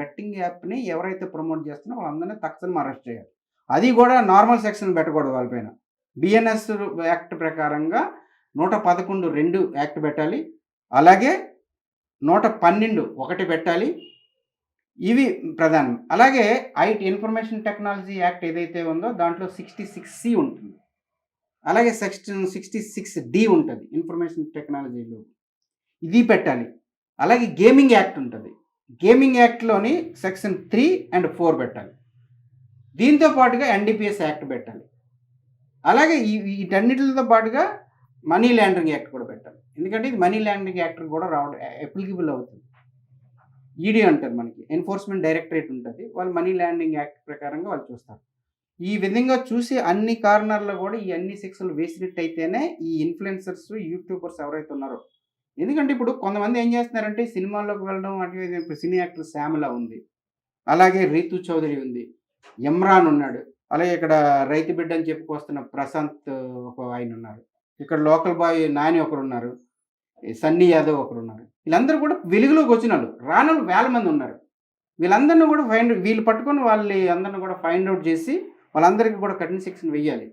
Betting యాప్ని ఎవరైతే promote చేస్తున్నారో వాళ్ళందరినీ తక్షణం అరెస్ట్ చేయాలి. అది కూడా నార్మల్ సెక్షన్ పెట్టకూడదు వాళ్ళపైన బిఎన్ఎస్ యాక్ట్ ప్రకారంగా నూట పదకొండు రెండు యాక్ట్ పెట్టాలి. అలాగే నూట పన్నెండు ఒకటి పెట్టాలి. ఇవి ప్రధానం. అలాగే ఐటీ ఇన్ఫర్మేషన్ టెక్నాలజీ యాక్ట్ ఏదైతే ఉందో దాంట్లో సిక్స్టీ సిక్స్ సి ఉంటుంది. అలాగే సెక్షన్ సిక్స్టీ సిక్స్ డి ఉంటుంది ఇన్ఫర్మేషన్ టెక్నాలజీలో. ఇది పెట్టాలి. అలాగే గేమింగ్ యాక్ట్ ఉంటుంది. గేమింగ్ యాక్ట్లోని సెక్షన్ త్రీ అండ్ ఫోర్ పెట్టాలి. దీంతో పాటుగా ఎన్డీపీఎస్ యాక్ట్ పెట్టాలి. అలాగే ఈ వీటన్నిటితో పాటుగా మనీ ల్యాండరింగ్ యాక్ట్ కూడా పెట్టాలి. ఎందుకంటే ఇది మనీ ల్యాండరింగ్ యాక్ట్ కూడా రావడం అప్లికబుల్ అవుతుంది. ఈడీ అంటారు మనకి. ఎన్ఫోర్స్మెంట్ డైరెక్టరేట్ ఉంటుంది. వాళ్ళు మనీ ల్యాండింగ్ యాక్ట్ ప్రకారంగా వాళ్ళు చూస్తారు. ఈ విధంగా చూసి అన్ని కార్నర్లో కూడా ఈ అన్ని సెక్షన్లు వేసినట్టయితేనే ఈ ఇన్ఫ్లుయెన్సర్స్ యూట్యూబర్స్ ఎవరైతే ఉన్నారో ఎందుకంటే ఇప్పుడు కొంతమంది ఏం చేస్తున్నారంటే సినిమాల్లోకి వెళ్ళడం అంటే ఇప్పుడు సినీ యాక్టర్ శ్యామల ఉంది. అలాగే రీతు చౌదరి ఉంది. ఇమ్రాన్ ఉన్నాడు. అలాగే ఇక్కడ రైతు బిడ్డ అని చెప్పుకొస్తున్న ప్రశాంత్ ఒక ఆయన ఉన్నారు. ఇక్కడ లోకల్ బాయ్ నాని ఒకరు ఉన్నారు. సన్నీ యాదవ్ ఒకరు ఉన్నారు. వీళ్ళందరూ కూడా వెలుగులోకి వచ్చిన వాళ్ళు. వేల మంది ఉన్నారు. వీళ్ళందరినీ కూడా ఫైండ్ వీళ్ళు పట్టుకొని వాళ్ళని అందరిని కూడా ఫైండ్ అవుట్ చేసి వాళ్ళందరికీ కూడా కఠిన శిక్షణ వెయ్యాలి